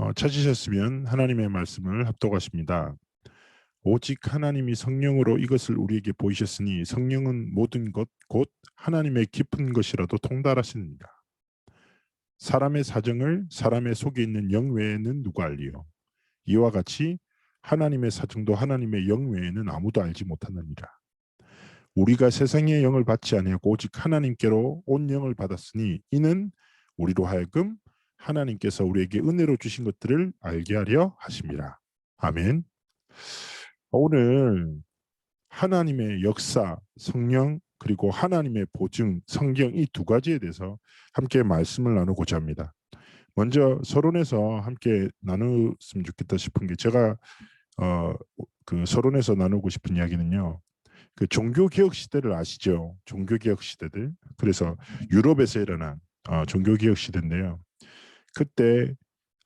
어, 찾으셨으면 하나님의 말씀을 합독하십니다. 오직 하나님이 성령으로 이것을 우리에게 보이셨으니 성령은 모든 것 곧 하나님의 깊은 것이라도 통달하시느니라. 사람의 사정을 사람의 속에 있는 영 외에는 누가 알리요? 이와 같이 하나님의 사정도 하나님의 영 외에는 아무도 알지 못하느니라. 우리가 세상의 영을 받지 아니하고 오직 하나님께로 온 영을 받았으니 이는 우리로 하여금 하나님께서 우리에게 은혜로 주신 것들을 알게 하려 하심이라. 아멘. 오늘 하나님의 역사, 성령 그리고 하나님의 보증, 성경 이 두 가지에 대해서 함께 말씀을 나누고자 합니다. 먼저 서론에서 함께 나누었으면 좋겠다 싶은 게 제가 어, 그 서론에서 나누고 싶은 이야기는요. 그 종교 개혁 시대를 아시죠? 종교 개혁 시대들. 그래서 유럽에서 일어난 어, 종교 개혁 시대인데요. 그때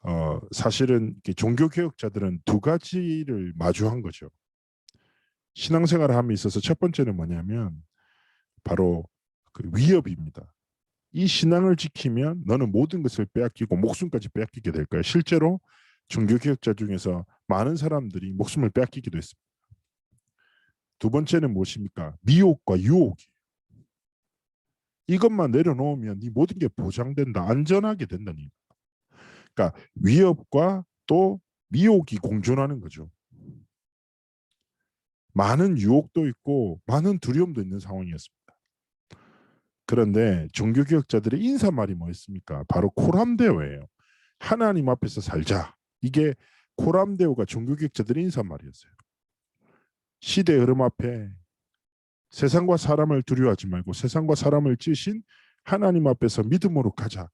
어, 사실은 종교 개혁자들은 두 가지를 마주한 거죠. 신앙생활을 함에 있어서 첫 번째는 뭐냐면 바로 그 위협입니다. 이 신앙을 지키면 너는 모든 것을 빼앗기고 목숨까지 빼앗기게 될 거야. 실제로 종교 개혁자 중에서 많은 사람들이 목숨을 빼앗기기도 했습니다. 두 번째는 무엇입니까? 미혹과 유혹이. 이것만 내려놓으면 네 모든 게 보장된다, 안전하게 된다니. 그러니까 위협과 또 미혹이 공존하는 거죠. 많은 유혹도 있고 많은 두려움도 있는 상황이었습니다. 그런데 종교개혁자들의 인사말이 뭐였습니까? 바로 코람데오예요. 하나님 앞에서 살자. 이게 코람데오가 종교개혁자들의 인사말이었어요. 시대 흐름 앞에 세상과 사람을 두려워하지 말고 세상과 사람을 찌신 하나님 앞에서 믿음으로 가자.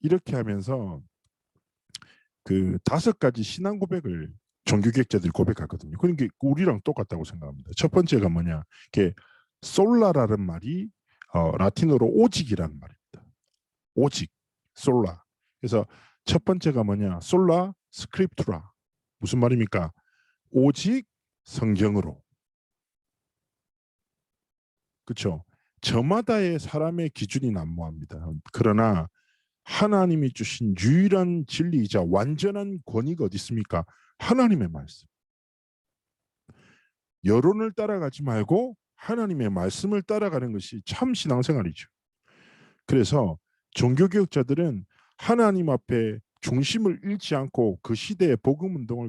이렇게 하면서 그 다섯 가지 신앙 고백을 종교개혁자들이 고백하거든요. 그러니까 우리랑 똑같다고 생각합니다. 첫 번째가 뭐냐? 이게 솔라라는 말이 어, 라틴어로 오직이라는 말입니다. 오직, 솔라. 그래서 첫 번째가 뭐냐? 솔라 스크립투라. 무슨 말입니까? 오직 성경으로. 그렇죠? 저마다의 사람의 기준이 난무합니다. 그러나 하나님이 주신 유일한 진리이자 완전한 권위가 어디 있습니까? 하나님의 말씀. 여론을 따라가지 말고 하나님의 말씀을 따라가는 것이 참 신앙생활이죠. 그래서 종교개혁자들은 하나님 앞에 중심을 잃지 않고 그 시대의 복음 운동을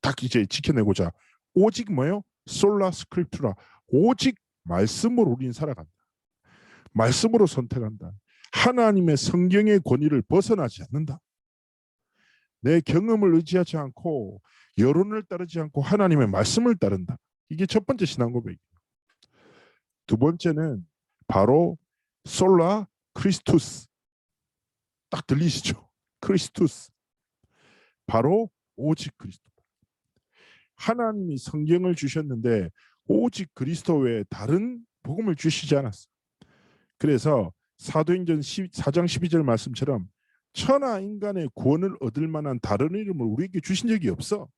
딱 이제 지켜내고자 오직 뭐요? 솔라 스크립투라 오직 말씀으로 우리는 살아간다. 말씀으로 선택한다. 하나님의 성경의 권위를 벗어나지 않는다. 내 경험을 의지하지 않고 여론을 따르지 않고 하나님의 말씀을 따른다. 이게 첫 번째 신앙 고백이에요. 두 번째는 바로 솔라 크리스투스. 딱 들리시죠? 크리스투스. 바로 오직 그리스도. 하나님이 성경을 주셨는데 오직 그리스도 외에 다른 복음을 주시지 않았어. 그래서 사도행전 4장 12절 말씀처럼 천하 인간의 구원을 얻을 만한 다른 이름을 우리에게 주신 적이 없어.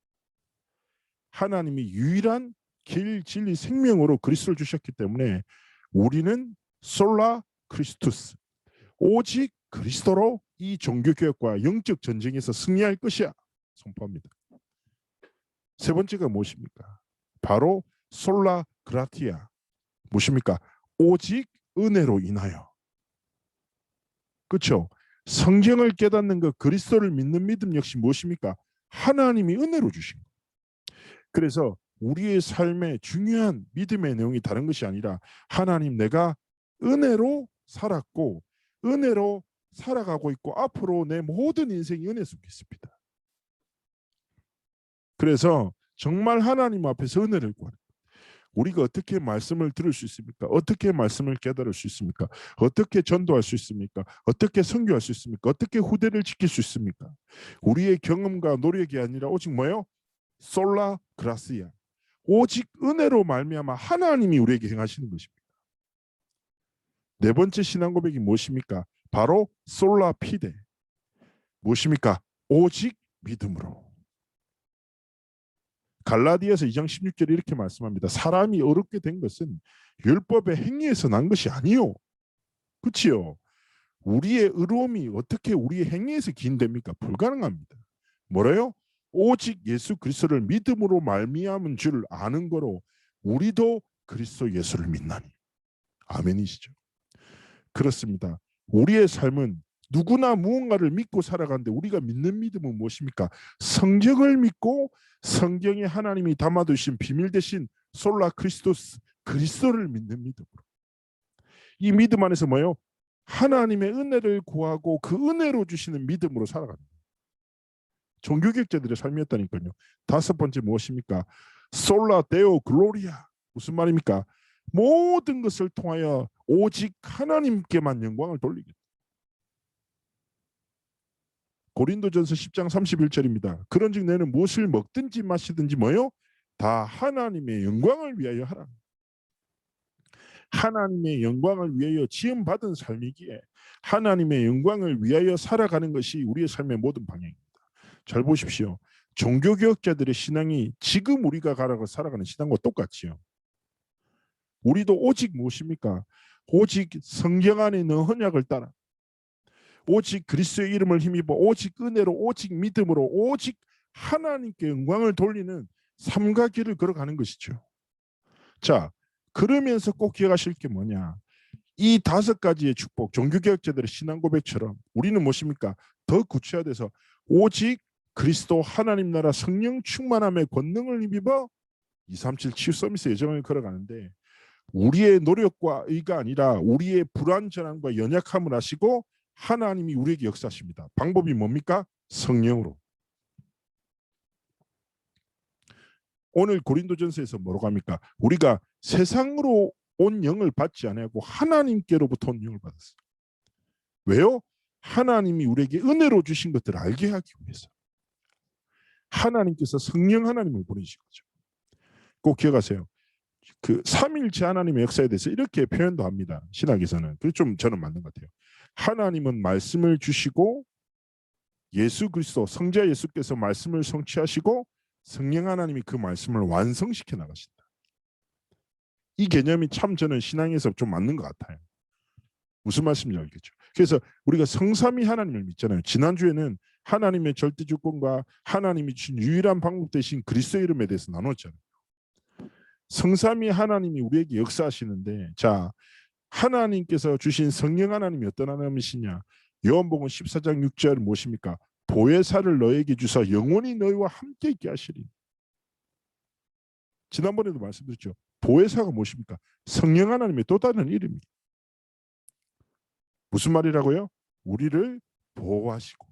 하나님이 유일한 길, 진리, 생명으로 그리스도를 주셨기 때문에 우리는 솔라 크리스투스 오직 그리스도로 이 종교 개혁과 영적 전쟁에서 승리할 것이야 선포합니다. 세 번째가 무엇입니까? 바로 솔라 그라티아 무엇입니까? 오직 은혜로 인하여 그렇죠? 성경을 깨닫는 것 그리스도를 믿는 믿음 역시 무엇입니까? 하나님이 은혜로 주신 것. 그래서 우리의 삶의 중요한 믿음의 내용이 다른 것이 아니라 하나님 내가 은혜로 살았고 은혜로 살아가고 있고 앞으로 내 모든 인생이 은혜 속에 있습니다. 그래서 정말 하나님 앞에서 은혜를 구하는 우리가 어떻게 말씀을 들을 수 있습니까? 어떻게 말씀을 깨달을 수 있습니까? 어떻게 전도할 수 있습니까? 어떻게 선교할 수 있습니까? 어떻게 후대를 지킬 수 있습니까? 우리의 경험과 노력이 아니라 오직 뭐요? 솔라 그라시아. 오직 은혜로 말미암아 하나님이 우리에게 행하시는 것입니다. 네 번째 신앙 고백이 무엇입니까? 바로 솔라 피데. 무엇입니까? 오직 믿음으로. 갈라디아서 2장 16절에 이렇게 말씀합니다. 사람이 어렵게 된 것은 율법의 행위에서 난 것이 아니요. 그렇지요. 우리의 의로움이 어떻게 우리의 행위에서 기인됩니까? 불가능합니다. 뭐래요? 오직 예수 그리스도를 믿음으로 말미암은 줄 아는 거로 우리도 그리스도 예수를 믿나니. 아멘이시죠. 그렇습니다. 우리의 삶은 누구나 무언가를 믿고 살아가는데 우리가 믿는 믿음은 무엇입니까? 성경을 믿고 성경에 하나님이 담아두신 비밀 대신 솔라 크리스토스 그리스도를 믿는 믿음으로 이 믿음 안에서 뭐요? 하나님의 은혜를 구하고 그 은혜로 주시는 믿음으로 살아가는 거예요. 종교개혁자들의 삶이었다니까요. 다섯 번째 무엇입니까? 솔라 데오 글로리아 무슨 말입니까? 모든 것을 통하여 오직 하나님께만 영광을 돌리겠다. 고린도전서 10장 31절입니다. 그런즉 너는 무엇을 먹든지 마시든지 뭐요? 다 하나님의 영광을 위하여 하라. 하나님의 영광을 위하여 지음 받은 삶이기에 하나님의 영광을 위하여 살아가는 것이 우리의 삶의 모든 방향입니다. 잘 보십시오. 종교 개혁자들의 신앙이 지금 우리가 가라고 살아가는 신앙과 똑같지요. 우리도 오직 무엇입니까? 오직 성경 안에 있는 언약을 따라 오직 그리스도의 이름을 힘입어 오직 은혜로 오직 믿음으로 오직 하나님께 영광을 돌리는 길을 걸어가는 것이죠. 자, 그러면서 꼭 기억하실 게 뭐냐? 이 다섯 가지의 축복, 종교개혁자들의 신앙 고백처럼 우리는 무엇입니까? 더 구체화돼서 오직 그리스도 하나님 나라 성령 충만함의 권능을 힘입어 237 치유 서비스 예정을 걸어가는데 우리의 노력과 의가 아니라 우리의 불완전함과 연약함을 아시고 하나님이 우리에게 역사하십니다. 방법이 뭡니까? 성령으로. 오늘 고린도전서에서 뭐라고 합니까? 우리가 세상으로 온 영을 받지 아니하고 하나님께로부터 온 영을 받았어요. 왜요? 하나님이 우리에게 은혜로 주신 것들을 알게 하기 위해서. 하나님께서 성령 하나님을 보내신 거죠. 꼭 기억하세요. 그 삼일체 하나님의 역사에 대해서 이렇게 표현도 합니다. 신학에서는. 그게 좀 저는 맞는 것 같아요. 하나님은 말씀을 주시고 예수 그리스도 성자 예수께서 말씀을 성취하시고 성령 하나님이 그 말씀을 완성시켜 나가신다. 이 개념이 참 저는 신앙에서 좀 맞는 것 같아요. 무슨 말씀인지 알겠죠? 그래서 우리가 성삼위 하나님을 믿잖아요. 지난주에는 하나님의 절대 주권과 하나님이 주신 유일한 방법 대신 그리스도 이름에 대해서 나눴잖아요. 성삼위 하나님이 우리에게 역사하시는데 자 하나님께서 주신 성령 하나님이 어떤 하나님이시냐? 요한복음 14장 6절 무엇입니까? 보혜사를 너에게 주사 영원히 너희와 함께 있게 하시리 지난번에도 말씀드렸죠. 보혜사가 무엇입니까? 성령 하나님의 또 다른 이름입니다. 무슨 말이라고요? 우리를 보호하시고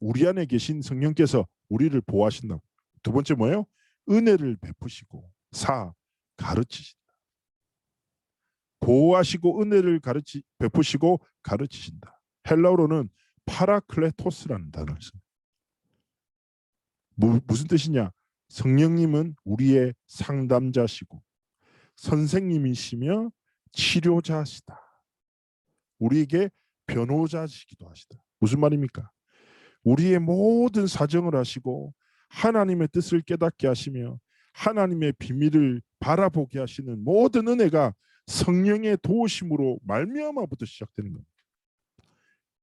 우리 안에 계신 성령께서 우리를 보호하신다고. 두 번째 뭐예요? 은혜를 베푸시고 사 가르치신다. 보호하시고 은혜를 가르치 베푸시고 가르치신다. 헬라어로는 파라클레토스라는 단어를 씁니다. 무, 무슨 뜻이냐? 성령님은 우리의 상담자시고 선생님이시며 치료자시다. 우리에게 변호자시기도 하시다. 무슨 말입니까? 우리의 모든 사정을 하시고 하나님의 뜻을 깨닫게 하시며 하나님의 비밀을 바라보게 하시는 모든 은혜가 성령의 도우심으로 말미암아부터 시작되는 겁니다.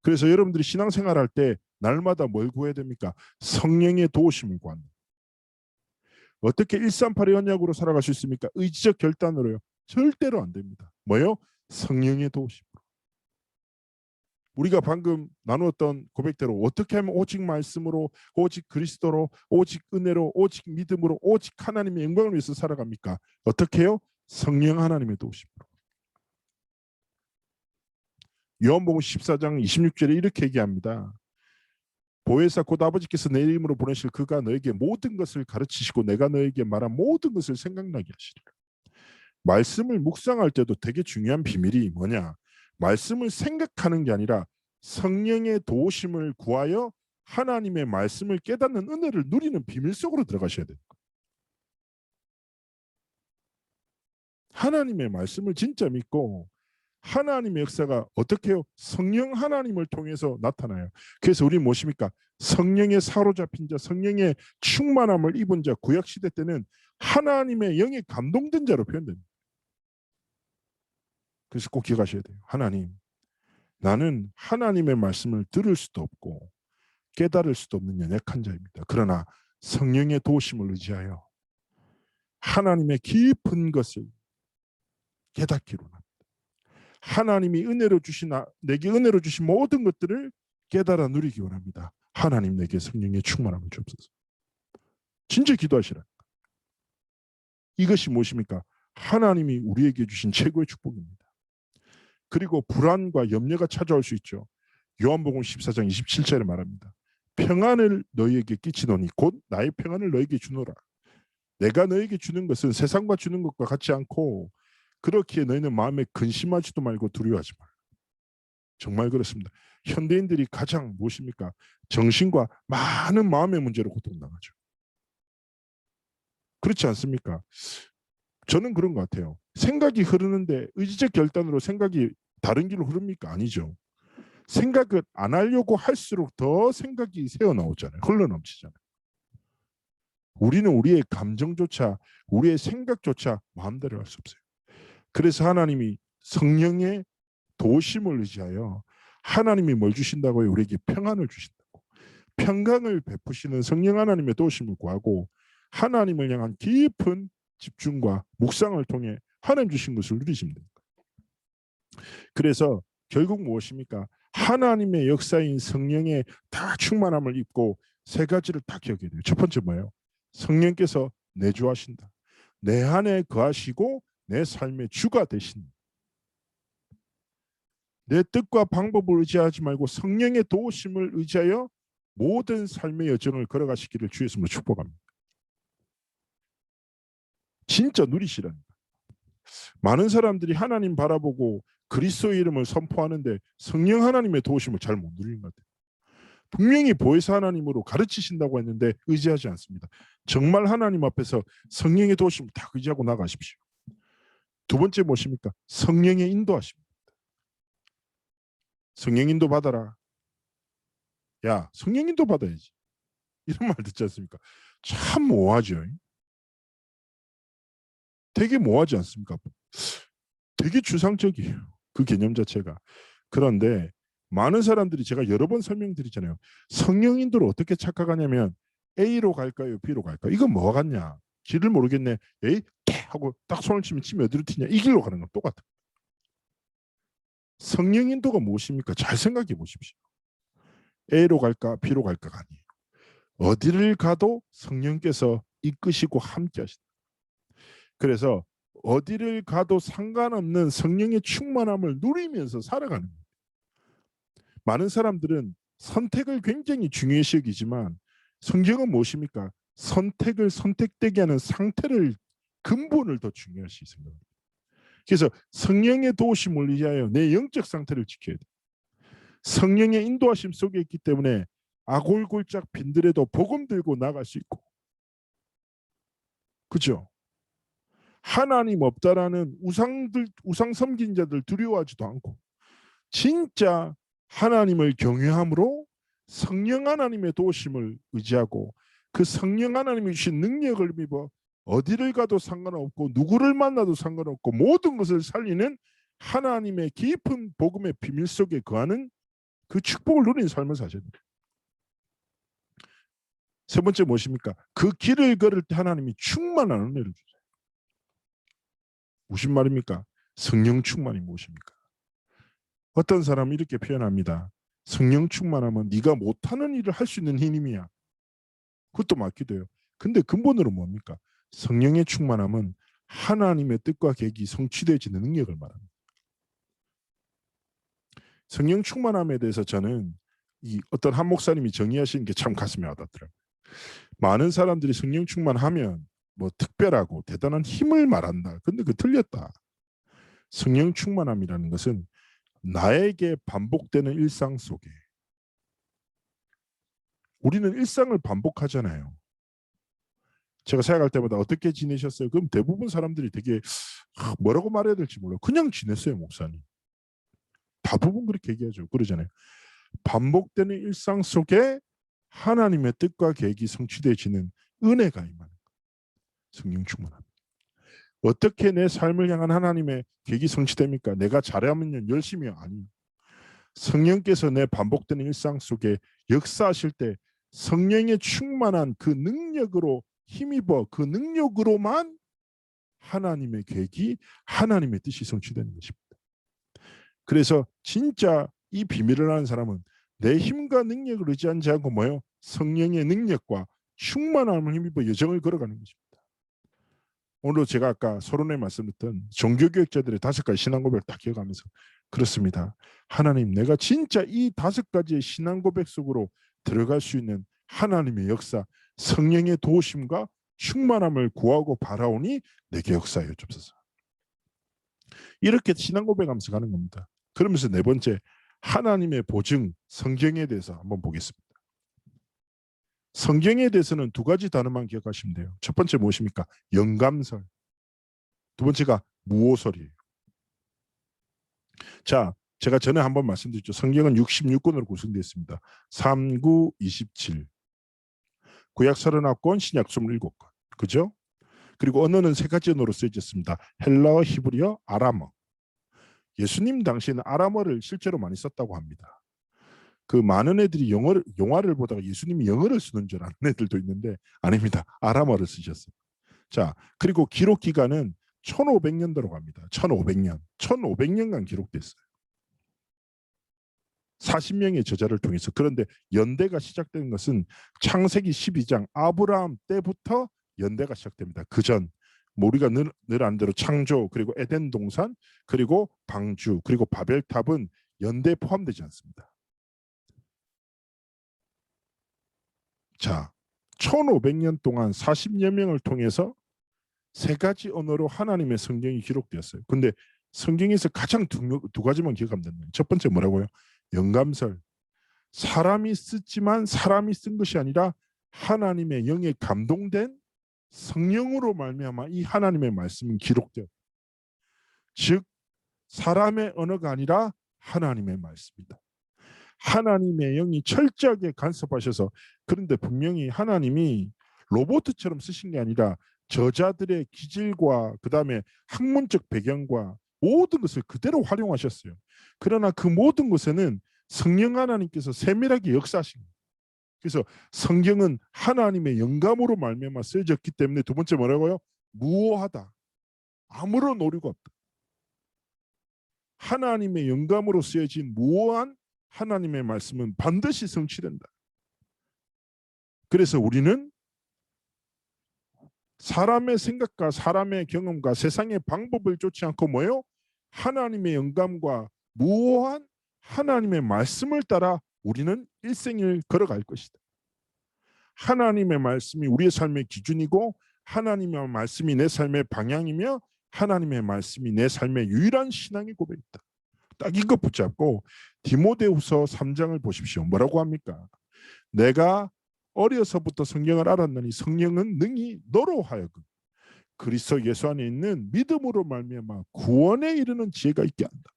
그래서 여러분들이 신앙생활할 때 날마다 뭘 구해야 됩니까? 성령의 도우심을 구한다. 어떻게 138의 언약으로 살아갈 수 있습니까? 의지적 결단으로요. 절대로 안 됩니다. 뭐요? 성령의 도우심. 우리가 방금 나누었던 고백대로 어떻게 하면 오직 말씀으로 오직 그리스도로 오직 은혜로 오직 믿음으로 오직 하나님의 영광을 위해서 살아갑니까? 어떻게 해요? 성령 하나님의 도우심으로. 요한복음 14장 26절에 이렇게 얘기합니다. 보혜사 곧 아버지께서 내 이름으로 보내실 그가 너에게 모든 것을 가르치시고 내가 너에게 말한 모든 것을 생각나게 하시리라. 말씀을 묵상할 때도 되게 중요한 비밀이 뭐냐? 말씀을 생각하는 게 아니라 성령의 도우심을 구하여 하나님의 말씀을 깨닫는 은혜를 누리는 비밀 속으로 들어가셔야 돼요. 하나님의 말씀을 진짜 믿고 하나님의 역사가 어떻게 해요? 성령 하나님을 통해서 나타나요. 그래서 우리 무엇입니까? 성령의 사로잡힌 자, 성령의 충만함을 입은 자, 구약 시대 때는 하나님의 영에 감동된 자로 표현됩니다. 그래서 꼭 기억하셔야 돼요. 하나님, 나는 하나님의 말씀을 들을 수도 없고 깨달을 수도 없는 연약한 자입니다. 그러나 성령의 도우심을 의지하여 하나님의 깊은 것을 깨닫기로 합니다. 하나님이 은혜로 주신 아- 내게 은혜로 주신 모든 것들을 깨달아 누리기 원합니다. 하나님 내게 성령의 충만함을 주옵소서. 진짜 기도하시라. 이것이 무엇입니까? 하나님이 우리에게 주신 최고의 축복입니다. 그리고 불안과 염려가 찾아올 수 있죠. 요한복음 14장 27절에 말합니다. 평안을 너희에게 끼치노니 곧 나의 평안을 너희에게 주노라. 내가 너희에게 주는 것은 세상과 주는 것과 같지 않고 그렇기에 너희는 마음에 근심하지도 말고 두려워하지 말라. 정말 그렇습니다. 현대인들이 가장 무엇입니까? 정신과 많은 마음의 문제로 고통당하죠. 그렇지 않습니까? 저는 그런 것 같아요. 생각이 흐르는데 의지적 결단으로 생각이 다른 길로 흐릅니까? 아니죠. 생각을 안 하려고 할수록 더 생각이 새어 나오잖아요. 흘러 넘치잖아요. 우리는 우리의 감정조차 우리의 생각조차 마음대로 할 수 없어요. 그래서 하나님이 성령의 도심을 의지하여 하나님이 뭘 주신다고요? 우리에게 평안을 주신다고. 평강을 베푸시는 성령 하나님의 도심을 구하고 하나님을 향한 깊은 집중과 묵상을 통해 하나님 주신 것을 누리시면 됩니다. 그래서 결국 무엇입니까? 하나님의 역사인 성령의 다 충만함을 입고 세 가지를 딱 기억해야 돼요. 첫 번째 뭐예요? 성령께서 내주하신다. 내 안에 거하시고 내 삶의 주가 되신. 내 뜻과 방법을 의지하지 말고 성령의 도우심을 의지하여 모든 삶의 여정을 걸어가시기를 주의 이름으로 축복합니다. 진짜 누리시랍니다. 많은 사람들이 하나님 바라보고 그리스도의 이름을 선포하는데 성령 하나님의 도우심을 잘 못 누리는 것 같아요. 분명히 보혜사 하나님으로 가르치신다고 했는데 의지하지 않습니다. 정말 하나님 앞에서 성령의 도우심을 다 의지하고 나가십시오. 두 번째 무엇입니까? 성령의 인도하십니다. 성령 인도 받아라. 야, 성령 인도 받아야지. 이런 말 듣지 않습니까? 참 모호하죠. 되게 모호하지 않습니까? 되게 추상적이에요. 그 개념 자체가. 그런데 많은 사람들이 제가 여러 번 설명드리잖아요. 성령 인도를 어떻게 착각하냐면 A로 갈까요? B로 갈까요? 이건 뭐가 같냐? 길을 모르겠네. 에이, 깨 하고 딱 손을 치면 침이 어디로 튀냐? 이 길로 가는 건 똑같아. 성령 인도가 무엇입니까? 잘 생각해 보십시오. A로 갈까? B로 갈까가 아니에요. 어디를 가도 성령께서 이끄시고 함께 하신다. 그래서 어디를 가도 상관없는 성령의 충만함을 누리면서 살아가는 거예요. 많은 사람들은 선택을 굉장히 중요시 여기지만 성경은 무엇입니까? 선택을 선택되게 하는 상태를 근본을 더 중요시 생각합니다. 그래서 성령의 도우심을 의지하여 내 영적 상태를 지켜야 돼. 성령의 인도하심 속에 있기 때문에 아골골짝 빈들에도 복음 들고 나갈 수 있고, 그죠? 하나님 없다라는 우상들 우상 섬긴 자들 두려워하지도 않고 진짜 하나님을 경외함으로 성령 하나님의 도우심을 의지하고 그 성령 하나님이 주신 능력을 입어 어디를 가도 상관없고 누구를 만나도 상관없고 모든 것을 살리는 하나님의 깊은 복음의 비밀 속에 거하는 그 축복을 누리는 삶을 사셔야 돼요. 세 번째 무엇입니까? 그 길을 걸을 때 하나님이 충만한 은혜를 주세요. 무슨 말입니까? 성령 충만이 무엇입니까? 어떤 사람은 이렇게 표현합니다. 성령 충만하면 네가 못하는 일을 할 수 있는 힘이야. 그것도 맞기도 해요. 근데 근본으로 뭡니까? 성령의 충만함은 하나님의 뜻과 계획이 성취되어지는 능력을 말합니다. 성령 충만함에 대해서 저는 이 어떤 한 목사님이 정의하시는 게 참 가슴에 와닿더라고요. 많은 사람들이 성령 충만하면 뭐 특별하고 대단한 힘을 말한다. 근데 그 틀렸다. 성령 충만함이라는 것은 나에게 반복되는 일상 속에 우리는 일상을 반복하잖아요. 제가 생각할 때마다 어떻게 지내셨어요? 그럼 대부분 사람들이 되게 아, 뭐라고 말해야 될지 몰라. 그냥 지냈어요, 목사님. 대부분 그렇게 얘기하죠. 그러잖아요. 반복되는 일상 속에 하나님의 뜻과 계획이 성취되어지는 은혜가 임하는 것. 성령 충만함. 어떻게 내 삶을 향한 하나님의 계획이 성취됩니까? 내가 잘하면 열심히 아니. 성령께서 내 반복되는 일상 속에 역사하실 때 성령의 충만한 그 능력으로 힘입어 그 능력으로만 하나님의 계획이 하나님의 뜻이 성취되는 것입니다. 그래서 진짜 이 비밀을 아는 사람은 내 힘과 능력을 의지하지 않고 뭐요? 성령의 능력과 충만함을 힘입어 여정을 걸어가는 것입니다. 오늘 제가 아까 서론에 말씀드렸던 종교교육자들의 다섯 가지 신앙 고백을 다 기억하면서 그렇습니다. 하나님 내가 진짜 이 다섯 가지의 신앙 고백 속으로 들어갈 수 있는 하나님의 역사 성령의 도우심과 충만함을 구하고 바라오니 내게 역사하여 주옵소서. 이렇게 신앙 고백하면서 가는 겁니다. 그러면서 네 번째 하나님의 보증 성경에 대해서 한번 보겠습니다. 성경에 대해서는 두 가지 단어만 기억하시면 돼요. 첫 번째 무엇입니까? 영감설. 두 번째가 무오설이에요. 자, 제가 전에 한번 말씀드렸죠. 성경은 66권으로 구성되어 있습니다. 3, 9, 27. 구약 39권, 신약 27권. 그죠? 그리고 언어는 세 가지 언어로 쓰여졌습니다. 헬라어, 히브리어, 아람어. 예수님 당시에는 아람어를 실제로 많이 썼다고 합니다. 그 많은 애들이 영어를 영화를 보다가 예수님이 영어를 쓰는 줄 아는 애들도 있는데 아닙니다. 아람어를 쓰셨어요. 자, 그리고 기록 기간은 1500년도로 갑니다. 1500년. 1500년간 기록됐어요. 40명의 저자를 통해서 그런데 연대가 시작된 것은 창세기 12장 아브라함 때부터 연대가 시작됩니다. 그전 뭐 우리가 늘, 늘 아는 대로 창조 그리고 에덴 동산 그리고 방주 그리고 바벨탑은 연대에 포함되지 않습니다. 자, 1500년 동안 40여 명을 통해서 세 가지 언어로 하나님의 성경이 기록되었어요. 근데 성경에서 가장 두, 두 가지만 기억하면 됩니다. 첫 번째 뭐라고요? 영감설. 사람이 쓰지만 사람이 쓴 것이 아니라 하나님의 영에 감동된 성령으로 말미암아 이 하나님의 말씀은 기록되어. 즉 사람의 언어가 아니라 하나님의 말씀이다. 하나님의 영이 철저하게 간섭하셔서 그런데 분명히 하나님이 로봇처럼 쓰신 게 아니라 저자들의 기질과 그 다음에 학문적 배경과 모든 것을 그대로 활용하셨어요. 그러나 그 모든 것에는 성령 하나님께서 세밀하게 역사하신 거예요. 그래서 성경은 하나님의 영감으로 말미암아 쓰여졌기 때문에 두 번째 뭐라고요? 무오하다. 아무런 오류가 없다. 하나님의 영감으로 쓰여진 무오한 하나님의 말씀은 반드시 성취된다. 그래서 우리는 사람의 생각과 사람의 경험과 세상의 방법을 쫓지 않고 뭐요? 하나님의 영감과 무오한 하나님의 말씀을 따라 우리는 일생을 걸어갈 것이다. 하나님의 말씀이 우리의 삶의 기준이고 하나님의 말씀이 내 삶의 방향이며 하나님의 말씀이 내 삶의 유일한 신앙의 고백이다. 딱 이거 붙잡고 디모데후서 3장을 보십시오. 뭐라고 합니까? 내가 어려서부터 성경을 알았느니 성령은 능히 너로 하여금 그리스도 예수 안에 있는 믿음으로 말미암아 구원에 이르는 지혜가 있게 한다.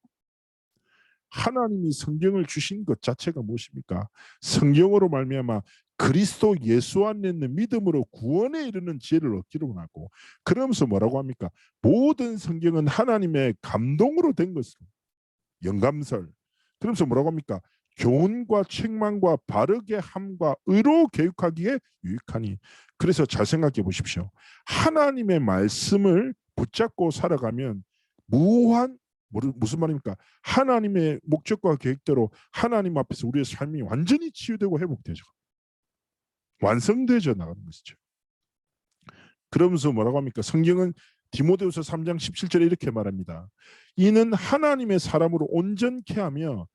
하나님이 성경을 주신 것 자체가 무엇입니까? 성경으로 말미암아 그리스도 예수 안에 있는 믿음으로 구원에 이르는 지혜를 얻기로 하고 그러면서 뭐라고 합니까? 모든 성경은 하나님의 감동으로 된 것으로 영감설 그러면서 뭐라고 합니까? 교훈과 책망과 바르게 함과 의로 교육하기에 유익하니 그래서 잘 생각해 보십시오. 하나님의 말씀을 붙잡고 살아가면 무한 무슨 말입니까? 하나님의 목적과 계획대로 하나님 앞에서 우리의 삶이 완전히 치유되고 회복되죠. 완성되져 나가는 것이죠. 그러면서 뭐라고 합니까? 성경은 디모데후서 3장 17절에 이렇게 말합니다. 이는 하나님의 사람으로 온전케 하며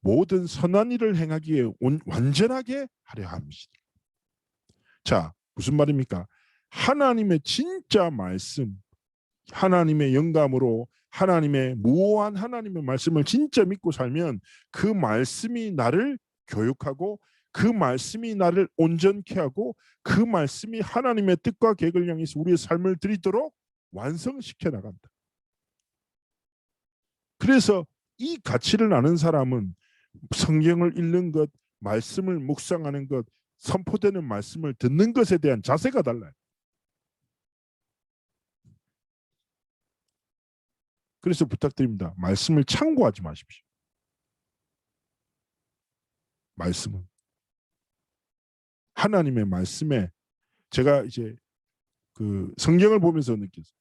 모든 선한 일을 행하기에 온, 완전하게 하려 합니다. 자, 무슨 말입니까? 하나님의 진짜 말씀, 하나님의 영감으로 하나님의 무오한 하나님의 말씀을 진짜 믿고 살면 그 말씀이 나를 교육하고 그 말씀이 나를 온전케 하고 그 말씀이 하나님의 뜻과 계획을 향해서 우리의 삶을 드리도록 완성시켜 나간다. 그래서 이 가치를 아는 사람은 성경을 읽는 것, 말씀을 묵상하는 것, 선포되는 말씀을 듣는 것에 대한 자세가 달라요. 그래서 부탁드립니다. 말씀을 참고하지 마십시오. 말씀은 하나님의 말씀에 제가 이제 그 성경을 보면서 느꼈어요.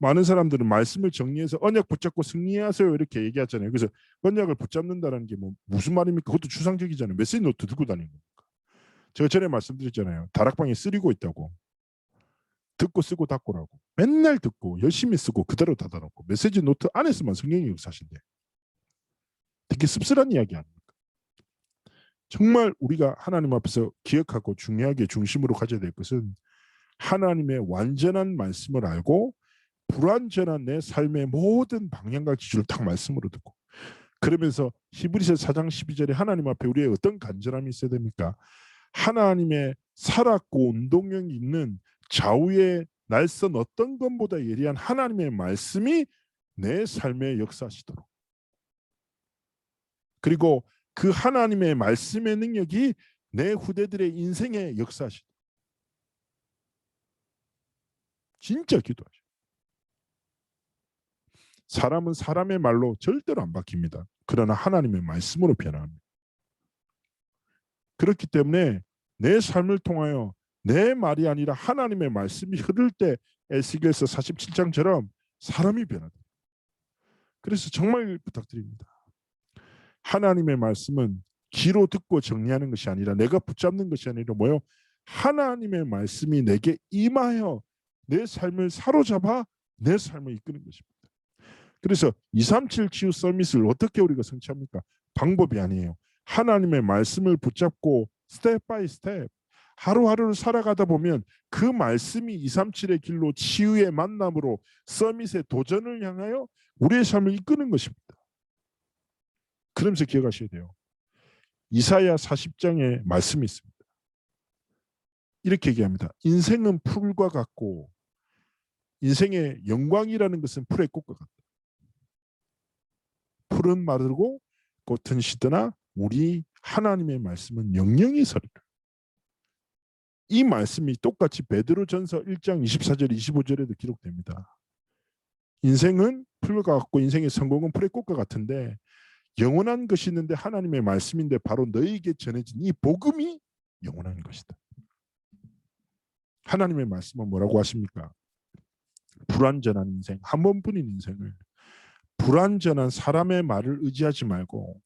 많은 사람들은 말씀을 정리해서 언약 붙잡고 승리하세요 이렇게 얘기하잖아요. 그래서 언약을 붙잡는다는 게 뭐 무슨 말입니까? 그것도 추상적이잖아요. 메시지 노트 들고 다니는 겁니까? 제가 전에 말씀드렸잖아요. 다락방에 쓰리고 있다고. 듣고 쓰고 닫고라고. 맨날 듣고 열심히 쓰고 그대로 닫아놓고 메시지 노트 안에서만 성경이 역사신데 되게 씁쓸한 이야기 아닙니까? 정말 우리가 하나님 앞에서 기억하고 중요하게 중심으로 가져야 될 것은 하나님의 완전한 말씀을 알고 불완전한 내 삶의 모든 방향과 지주를 딱 말씀으로 듣고 그러면서 히브리서 4장 12절에 하나님 앞에 우리의 어떤 간절함이 있어야 됩니까? 하나님의 살았고 운동력이 있는 좌우의 날선 어떤 것보다 예리한 하나님의 말씀이 내 삶에 역사하시도록 그리고 그 하나님의 말씀의 능력이 내 후대들의 인생에 역사하시도록 진짜 기도하죠. 사람은 사람의 말로 절대로 안 바뀝니다. 그러나 하나님의 말씀으로 변합니다. 그렇기 때문에 내 삶을 통하여 내 말이 아니라 하나님의 말씀이 흐를 때 에스겔서 47장처럼 사람이 변하다. 그래서 정말 부탁드립니다. 하나님의 말씀은 귀로 듣고 정리하는 것이 아니라 내가 붙잡는 것이 아니라 뭐요? 하나님의 말씀이 내게 임하여 내 삶을 사로잡아 내 삶을 이끄는 것입니다. 그래서 237 치유 서밋을 어떻게 우리가 성취합니까? 방법이 아니에요. 하나님의 말씀을 붙잡고 스텝 바이 스텝 하루하루를 살아가다 보면 그 말씀이 237의 길로 치유의 만남으로 서밋의 도전을 향하여 우리의 삶을 이끄는 것입니다. 그러면서 기억하셔야 돼요. 이사야 40장에 말씀이 있습니다. 이렇게 얘기합니다. 인생은 풀과 같고 인생의 영광이라는 것은 풀의 꽃과 같다. 풀은 마르고 꽃은 시드나 우리 하나님의 말씀은 영영이 서리라. 이 말씀이 똑같이 베드로전서 1장 24절 25절에도 기록됩니다. 인생은 풀과 같고 인생의 성공은 풀의 꽃과 같은데 영원한 것이 있는데 하나님의 말씀인데 바로 너에게 전해진 이 복음이 영원한 것이다. 하나님의 말씀은 뭐라고 하십니까? 불완전한 인생, 한 번뿐인 인생을 불완전한 사람의 말을 의지하지 말고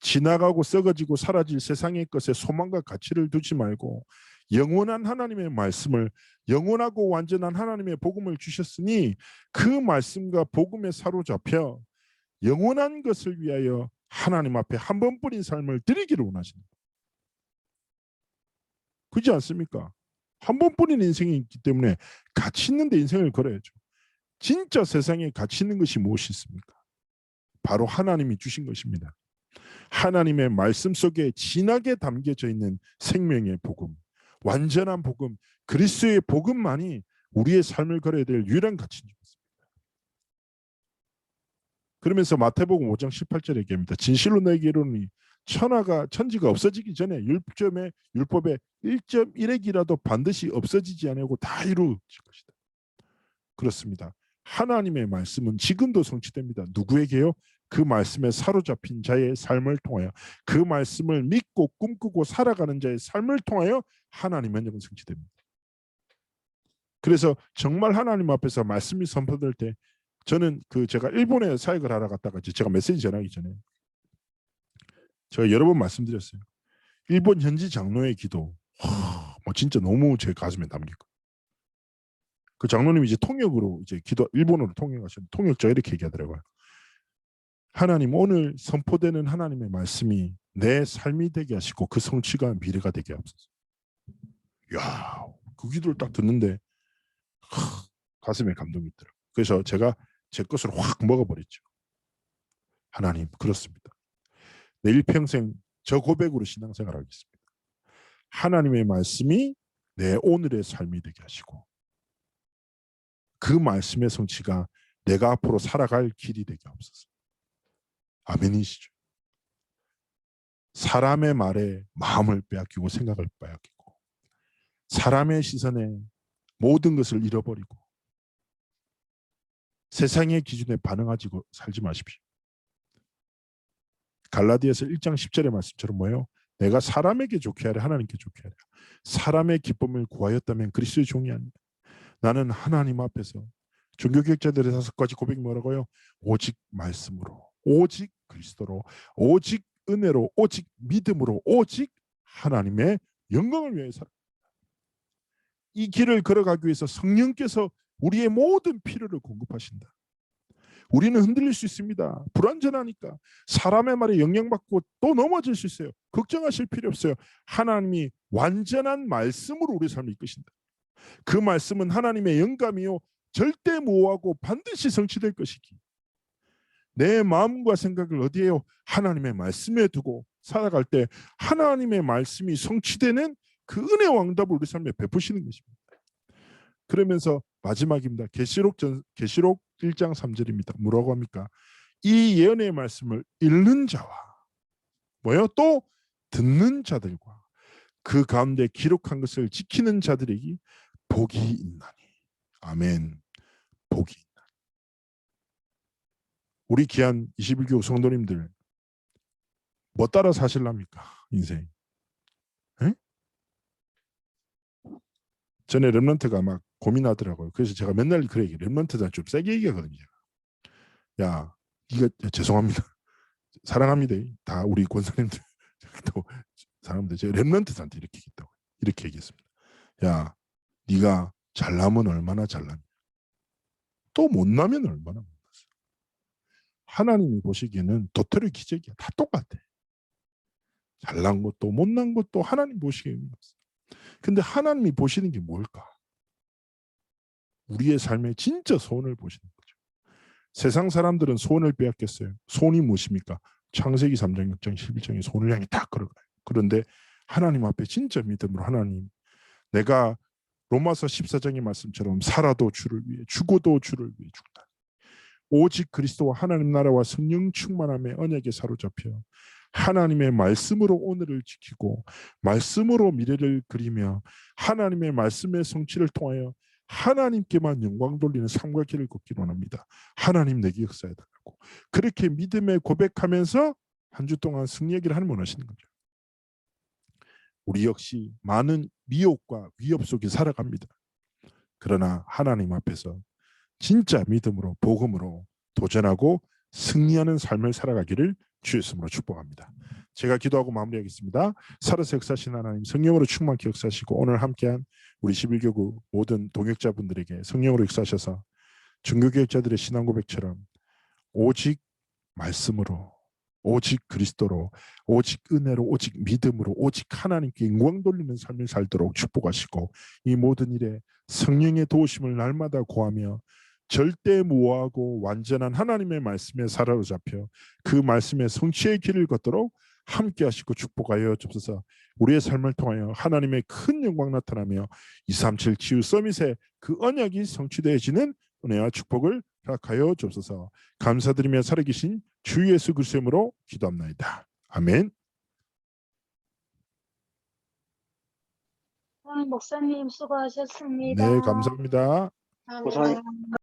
지나가고 썩어지고 사라질 세상의 것에 소망과 가치를 두지 말고 영원한 하나님의 말씀을 영원하고 완전한 하나님의 복음을 주셨으니 그 말씀과 복음에 사로잡혀 영원한 것을 위하여 하나님 앞에 한 번뿐인 삶을 드리기를 원하십니다. 그렇지 않습니까? 한 번뿐인 인생이 있기 때문에 가치 있는 데 인생을 걸어야죠. 진짜 세상에 가치 있는 것이 무엇이 있습니까? 바로 하나님이 주신 것입니다. 하나님의 말씀 속에 진하게 담겨져 있는 생명의 복음, 완전한 복음, 그리스도의 복음만이 우리의 삶을 걸어야 될 유일한 믿습니다. 그러면서 마태복음 5장 18절에 얘기합니다. 진실로 너에게 이르노니 천하가 천지가 없어지기 전에 율점의 율법의 1.1핵이라도 반드시 없어지지 아니하고 다 이루어질 것이다. 그렇습니다. 하나님의 말씀은 지금도 성취됩니다. 누구에게요? 그 말씀에 사로잡힌 자의 삶을 통하여 그 말씀을 믿고 꿈꾸고 살아가는 자의 삶을 통하여 하나님의 영은 성취됩니다. 그래서 정말 하나님 앞에서 말씀이 선포될 때 저는 그 제가 일본에 사역을 하러 갔다가 제가 메시지 전하기 전에 제가 여러 번 말씀드렸어요. 일본 현지 장로의 기도, 와, 뭐 진짜 너무 제 가슴에 담기고. 그 장로님이 이제 통역으로 이제 기도 일본어로 통역하셨는데 통역자 이렇게 얘기하더라고요. 하나님 오늘 선포되는 하나님의 말씀이 내 삶이 되게 하시고 그 성취가 미래가 되게 하옵소서. 야, 그 기도를 딱 듣는데 하, 가슴에 감동이 있더라고요. 그래서 제가 제 것을 확 먹어버렸죠. 하나님 그렇습니다. 내 일평생 저 고백으로 신앙생활 하겠습니다. 하나님의 말씀이 내 오늘의 삶이 되게 하시고 그 말씀의 성취가 내가 앞으로 살아갈 길이 되게 하옵소서. 아멘이시죠. 사람의 말에 마음을 빼앗기고 생각을 빼앗기고 사람의 시선에 모든 것을 잃어버리고 세상의 기준에 반응하지 살지 마십시오. 갈라디아서 1장 10절의 말씀처럼 뭐예요? 내가 사람에게 좋게 하려 하나님께 좋게 하려 사람의 기쁨을 구하였다면 그리스도의 종이 아니다. 나는 하나님 앞에서 종교개혁자들의 다섯 가지 고백 뭐라고요? 오직 말씀으로, 오직 그리스도로, 오직 은혜로, 오직 믿음으로, 오직 하나님의 영광을 위해 살아. 이 길을 걸어가기 위해서 성령께서 우리의 모든 필요를 공급하신다. 우리는 흔들릴 수 있습니다. 불완전하니까 사람의 말에 영향받고 또 넘어질 수 있어요. 걱정하실 필요 없어요. 하나님이 완전한 말씀으로 우리 삶을 이끄신다. 그 말씀은 하나님의 영감이요 절대 모호하고 반드시 성취될 것이기. 내 마음과 생각을 어디에요? 하나님의 말씀에 두고 살아갈 때 하나님의 말씀이 성취되는 그 은혜 왕답을 우리 삶에 베푸시는 것입니다. 그러면서 마지막입니다. 계시록 전 계시록 1장 3절입니다. 뭐라고 합니까? 이 예언의 말씀을 읽는 자와 뭐요? 또 듣는 자들과 그 가운데 기록한 것을 지키는 자들에게 복이 있나니. 아멘. 복이 있나니. 우리 귀한 21교우 성도님들 뭐 따라 사실랍니까? 인생. 에? 전에 렘런트가 막 고민하더라고요. 그래서 제가 맨날 그래 얘기. 렘런트들 좀 세게 얘기하거든요. 야, 이거 죄송합니다. 사랑합니다. 다 우리 권사님들 또 사람들 제가 렘런트들한테 이렇게 얘기했다고 이렇게 얘기했습니다. 야, 네가 잘나면 얼마나 잘났냐. 또 못나면 얼마나 못났어. 하나님이 보시기에는 도토리 기적이야. 다 똑같아. 잘난 것도 못난 것도 하나님 보시기에는 없어. 근데 하나님이 보시는 게 뭘까? 우리의 삶에 진짜 소원을 보시는 거죠. 세상 사람들은 소원을 빼앗겼어요. 소원이 무엇입니까? 창세기 3장, 6장, 11장에 소원을 향해 딱 걸어가요. 그런데 하나님 앞에 진짜 믿음으로 하나님 내가 로마서 14장의 말씀처럼 살아도 주를 위해 죽어도 주를 위해 죽다. 오직 그리스도와 하나님 나라와 성령 충만함의 언약에 사로잡혀 하나님의 말씀으로 오늘을 지키고 말씀으로 미래를 그리며 하나님의 말씀의 성취를 통하여 하나님께만 영광 돌리는 삶과 길을 걷기로 합니다. 하나님 내게 역사해 달라고 그렇게 믿음에 고백하면서 한 주 동안 승리하기를 하는 원하시는 거죠. 우리 역시 많은 미혹과 위협 속에 살아갑니다. 그러나 하나님 앞에서 진짜 믿음으로 복음으로 도전하고 승리하는 삶을 살아가기를 주의 이름으로 축복합니다. 제가 기도하고 마무리하겠습니다. 살아서 역사하신 하나님 성령으로 충만히 역사하시고 오늘 함께한 우리 11교구 모든 동역자분들에게 성령으로 역사하셔서 중교교육자들의 신앙 고백처럼 오직 말씀으로 오직 그리스도로 오직 은혜로 오직 믿음으로 오직 하나님께 영광 돌리는 삶을 살도록 축복하시고 이 모든 일에 성령의 도우심을 날마다 구하며 절대 무호하고 완전한 하나님의 말씀에 사로잡혀 그 말씀의 성취의 길을 걷도록 함께 하시고 축복하여 주옵소서. 우리의 삶을 통하여 하나님의 큰 영광 나타나며 237 치유 서밋의 그 언약이 성취되어지는 은혜와 축복을 허락하여 주옵소서. 감사드리며 살아계신 주 예수 그리스도의 이름으로 기도합나이다. 아멘 아, 목사님 수고하셨습니다. 네 감사합니다. 아멘. 고생-